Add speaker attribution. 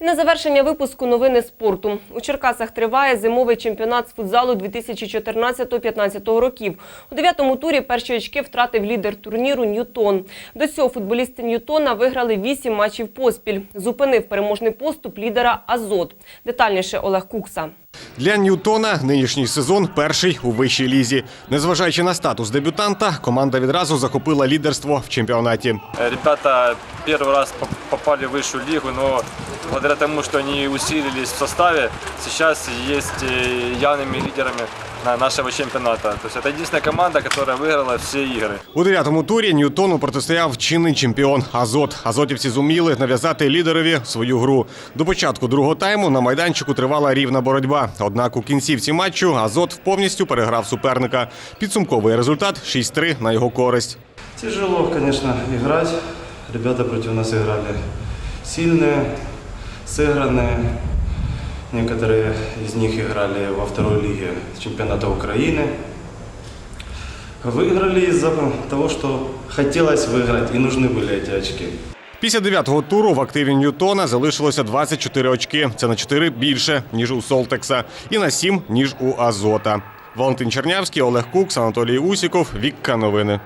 Speaker 1: І на завершення випуску новини спорту. У Черкасах триває зимовий чемпіонат з футзалу 2014-15 років. У дев'ятому турі перші очки втратив лідер турніру Ньютон. До цього футболісти Ньютона виграли вісім матчів поспіль. Зупинив переможний поступ лідера Азот. Детальніше Олег Кукса.
Speaker 2: Для Ньютона нинішній сезон перший у вищій лізі. Незважаючи на статус дебютанта, команда відразу захопила лідерство в чемпіонаті.
Speaker 3: Э, Ребята первый раз поп- попали в высшую лигу, но благодаря тому, что они усилились в составе, сейчас есть э, явными лидерами на- нашего чемпионата. То есть это единственная команда, которая выиграла все игры.
Speaker 2: У дев'ятому турі Ньютону протистояв чинний чемпіон Азот. Азотівці зуміли нав'язати лідерові свою гру. До початку другого тайму на майданчику тривала рівна боротьба. Однак у кінцівці матчу Азот повністю переграв суперника. Підсумковий результат 6-3 на його користь.
Speaker 4: Тяжело, конечно, играть. Ребята против нас играли сильные, сыгранные. Некоторые из них играли во второй лиге чемпионата Украины. Выиграли из-за того, что хотелось выиграть и нужны были эти очки.
Speaker 2: Після дев'ятого туру в активі Ньютона залишилося 24 очки. Це на 4 більше, ніж у Солтекса, і на 7, ніж у Азота. Валентин Чернявський, Олег Кукс, Анатолій Усіков, Вікка Новини.